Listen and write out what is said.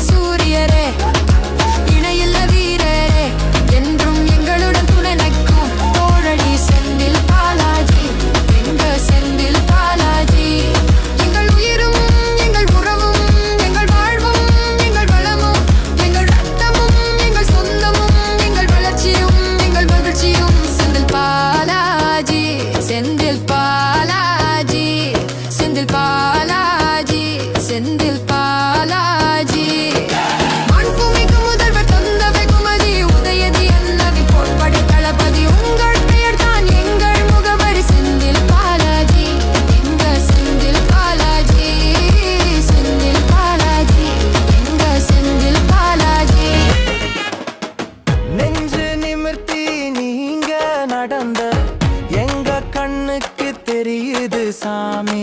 sorridere நடந்த எங்க கண்ணுக்கு தெரியுது சாமி?